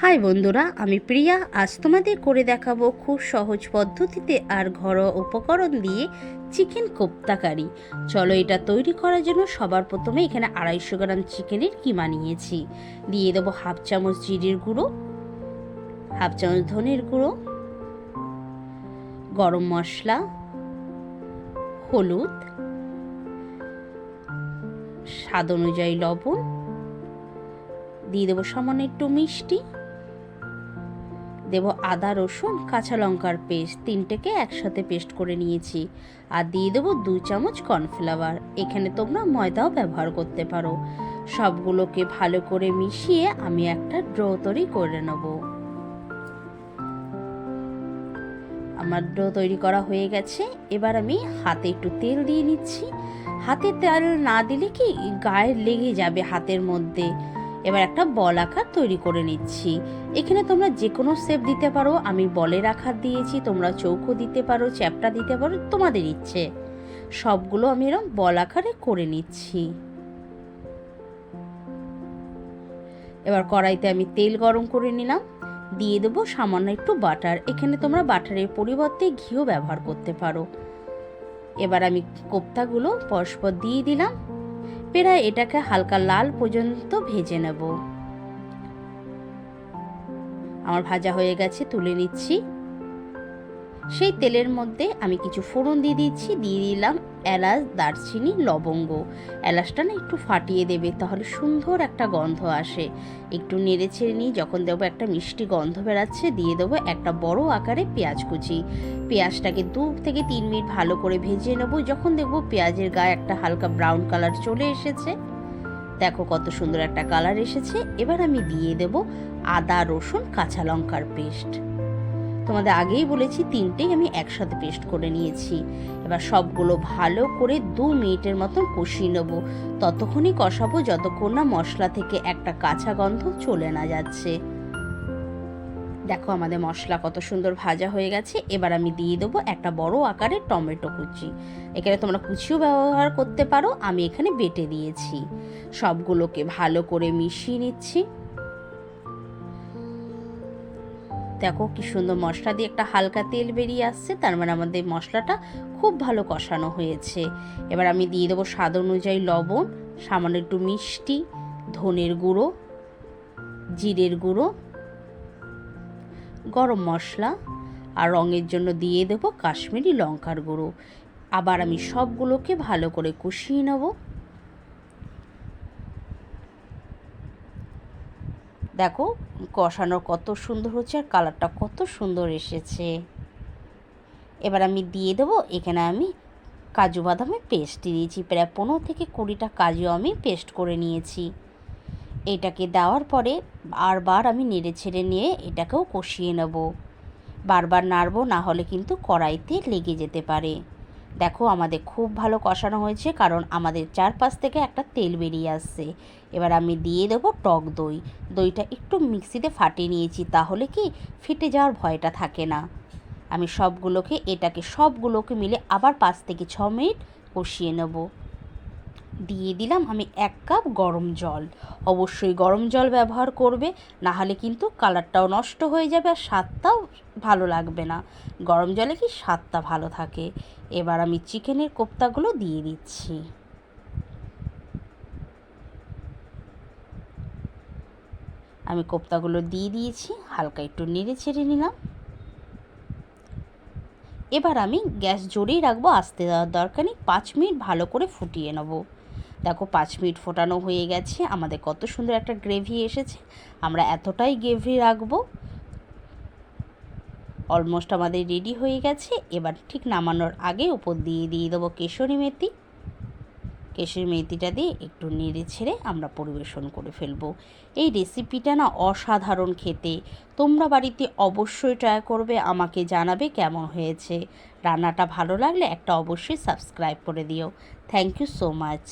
High বন্ধুরা, আমি প্রিয়া। আজ তোমাদের করে দেখাবো খুব সহজ পদ্ধতিতে আর ঘরোয়া উপকরণ দিয়ে চিকেন কোপ্তা কারি। চলো এটা তৈরি করার জন্য সবার প্রথমে এখানে আড়াইশো গ্রাম চিকেনের কিমা নিয়েছি। দিয়ে দেবো হাফ চামচ জিরির গুঁড়ো, হাফ চামচ ধনের গুঁড়ো, গরম মশলা, হলুদ, স্বাদ অনুযায়ী লবণ, দিয়ে দেবো সামান্য একটু মিষ্টি। দেব আদা, রসুন, কাঁচা লঙ্কার পেস্ট তিনটেকে একসাথে পেস্ট করে নিয়েছি। আর দিয়ে দেবো দু চামচ কর্নফ্লাওয়ার। এখানে তোমরা ময়দাও ব্যবহার করতে পারো। সবগুলোকে ভালো করে মিশিয়ে আমি একটা ড্রো তৈরি করে নেব। আমার ড্রো তৈরি করা হয়ে গেছে। এবার আমি হাতে একটু তেল দিয়ে নিচ্ছি। হাতে তেল না দিলে কি গায়ে লেগে যাবে হাতের মধ্যে। এবার একটা বল আকার তৈরি করে নিচ্ছি। এখানে তোমরা যে কোনো শেপ দিতে পারো, আমি বলের আকার দিয়েছি, তোমরা চৌকো দিতে পারো চ্যাপটা দিতে পারো, তোমাদের ইচ্ছে। সবগুলো আমি এরকম বল আকারে করে নিচ্ছি। এবার কড়াইতে আমি তেল গরম করে নিলাম। দিয়ে দেবো সামান্য একটু বাটার। এখানে তোমরা বাটারের পরিবর্তে ঘিও ব্যবহার করতে পারো। এবার আমি কোপ্তাগুলো পরস্পর দিয়ে দিলাম। প্রায় এটাকে হালকা লাল পর্যন্ত ভেজে নেব। আমার ভাজা হয়ে গেছে তুলে নিচ্ছি। সেই তেলের মধ্যে আমি কিছু ফোড়ন দিয়ে দিচ্ছি। দিয়ে দিলাম এলাচ, দারচিনি, লবঙ্গ। এলাচটা না একটু ফাটিয়ে দেবে, তাহলে সুন্দর একটা গন্ধ আসে। একটু নেড়ে ছেড়ে নিই যখন দেবো একটা মিষ্টি গন্ধ বেরাচ্ছে দিয়ে দেবো একটা বড় আকারে পেঁয়াজ কুচি। পেঁয়াজটাকে দু থেকে তিন মিনিট ভালো করে ভেজে নেব। যখন দেখব পেঁয়াজের গায়ে একটা হালকা ব্রাউন কালার চলে এসেছে। দেখো কত সুন্দর একটা কালার এসেছে। এবার আমি দিয়ে দেব আদা, রসুন, কাঁচা লঙ্কার পেস্ট। তোমাদের আগেই বলেছি, তিনটেই আমি একসাথে পেস্ট করে নিয়েছি। এবার সবগুলো ভালো করে দু মিনিটের মতন কষিয়ে নেব। ততক্ষণই কষাবো যতক্ষণ না মশলা থেকে একটা কাঁচা গন্ধ চলে না যাচ্ছে। দেখো আমাদের মশলা কত সুন্দর ভাজা হয়ে গেছে। এবার আমি দিয়ে দেবো একটা বড় আকারের টমেটো কুচি। এখানে তোমরা কুচিও ব্যবহার করতে পারো, আমি এখানে বেটে দিয়েছি। সবগুলোকে ভালো করে মিশিয়ে নিচ্ছি। দেখো কি সুন্দর মশলা দিয়ে একটা হালকা তেল বেরিয়ে আসছে, তার মানে আমাদের মশলাটা খুব ভালো কষানো হয়েছে। এবার আমি দিয়ে দেবো স্বাদ অনুযায়ী লবণ, সামান্য একটু মিষ্টি, ধনের গুঁড়ো, জিরের গুঁড়ো, গরম মশলা, আর রঙের জন্য দিয়ে দেবো কাশ্মীরি লঙ্কার গুঁড়ো। আবার আমি সবগুলোকে ভালো করে কষিয়ে নেব। দেখো কষানো কত সুন্দর হচ্ছে আর কালারটা কত সুন্দর এসেছে। এবার আমি দিয়ে দেবো, এখানে আমি কাজু বাদামের পেস্ট দিয়েছি প্রায় পনেরো থেকে কুড়িটা কাজু আমি পেস্ট করে নিয়েছি। এটাকে দেওয়ার পরে বারবার আমি নেড়ে ছেড়ে নিয়ে এটাকেও কষিয়ে নেব। বারবার নাড়বো, না হলে কিন্তু কড়াইতে লেগে যেতে পারে। দেখো আমাদের খুব ভালো কষানো হয়েছে, কারণ আমাদের চারপাশ থেকে একটা তেল বেরিয়ে আসছে। এবার আমি দিয়ে দেবো টক দই। দইটা একটু মিক্সিতে ফাটিয়ে নিয়েছি, তাহলে কি ফেটে যাওয়ার ভয়টা থাকে না। আমি সবগুলোকে, এটাকে সবগুলোকে মিলে আবার পাঁচ থেকে ছ মিনিট কষিয়ে নেব। দিয়ে দিলাম আমি এক কাপ গরম জল। অবশ্যই গরম জল ব্যবহার করবে না হলে কিন্তু কালারটাও নষ্ট হয়ে যাবে আর স্বাদটাও ভালো লাগবে না। গরম জলে কি স্বাদটা ভালো থাকে? এবার আমি চিকেনের কোপ্তাগুলো দিয়ে দিচ্ছি। আমি কোপ্তাগুলো দিয়ে দিয়েছি, হালকা একটু নেড়ে ছেড়ে নিলাম। এবার আমি গ্যাস জোরেই রাখব, আস্তে দেওয়ার দরকার নেই, পাঁচ মিনিট ভালো করে ফুটিয়ে নেব। দেখো পাঁচ মিনিট ফোটানো হয়ে গেছে। আমাদের কত সুন্দর একটা গ্রেভি এসেছে। আমরা এতটাই গ্রেভি রাখব। অলমোস্ট আমাদের রেডি হয়ে গেছে। এবার ঠিক নামানোর আগে উপর দিয়ে দিয়ে দেবো কেশরী মেথি। কেশরী মেথিটা দিয়ে একটু নেড়ে ছেড়ে আমরা পরিবেশন করে ফেলব। এই রেসিপিটা না অসাধারণ খেতে। তোমরা বাড়িতে অবশ্যই ট্রাই করবে, আমাকে জানাবে কেমন হয়েছে। রান্নাটা ভালো লাগলে একটা অবশ্যই সাবস্ক্রাইব করে দিও। Thank you so much